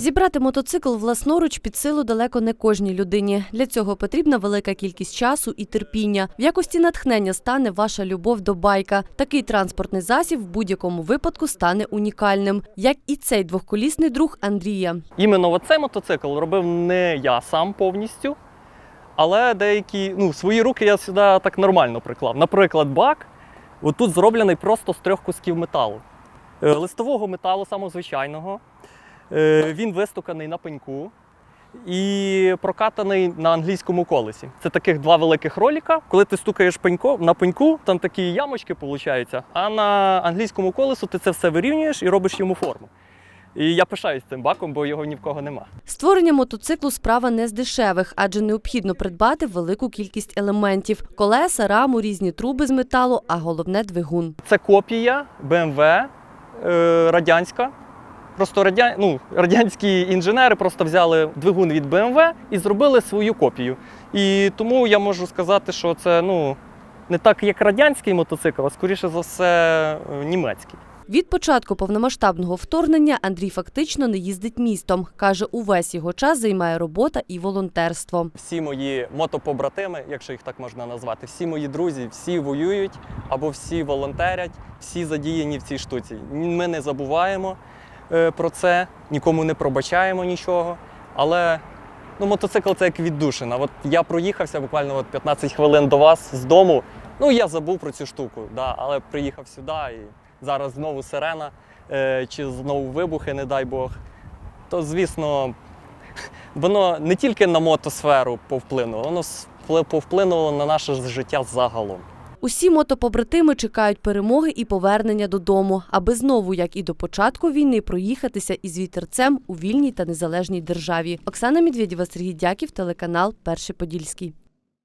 Зібрати мотоцикл власноруч під силу далеко не кожній людині. Для цього потрібна велика кількість часу і терпіння. В якості натхнення стане ваша любов до байка. Такий транспортний засіб в будь-якому випадку стане унікальним, як і цей двохколісний друг Андрія. Іменно оцей мотоцикл робив не я сам повністю, але деякі ну, свої руки я сюди так нормально приклав. Наприклад, бак отут зроблений просто з трьох кусків металу. Е, Листового металу, самого звичайного. Е, Він вистуканий на пеньку і прокатаний на англійському колесі. Це таких два великих роліка. Коли ти стукаєш пенько, на пеньку, там такі ямочки получаються, а на англійському колесу ти це все вирівнюєш і робиш йому форму. І я пишаюсь цим баком, бо його ні в кого нема. Створення мотоциклу справа не з дешевих, адже необхідно придбати велику кількість елементів: колеса, раму, різні труби з металу, а головне двигун. Це копія BMW е, радянська. Просто радя... ну, радянські інженери просто взяли двигун від BMW і зробили свою копію. І тому я можу сказати, що це ну, не так, як радянський мотоцикл, а скоріше за все е, німецький. Від початку повномасштабного вторгнення Андрій фактично не їздить містом. Каже, увесь його час займає робота і волонтерство. Всі мої мотопобратими, якщо їх так можна назвати, всі мої друзі, всі воюють або всі волонтерять, всі задіяні в цій штуці. Ми не забуваємо про це, нікому не пробачаємо нічого. Але ну, мотоцикл це як віддушина. От я проїхався буквально от 15 хвилин до вас з дому. Ну я забув про цю штуку, да, але приїхав сюди і зараз знову сирена е, чи знову вибухи, не дай Бог. То, звісно, воно не тільки на мотосферу повплинуло, воно повплинуло на наше життя загалом. Усі мотопобратими чекають перемоги і повернення додому, аби знову, як і до початку війни, проїхатися із вітерцем у вільній та незалежній державі. Оксана Медведєва, Сергій Дяків, телеканал Перший Подільський.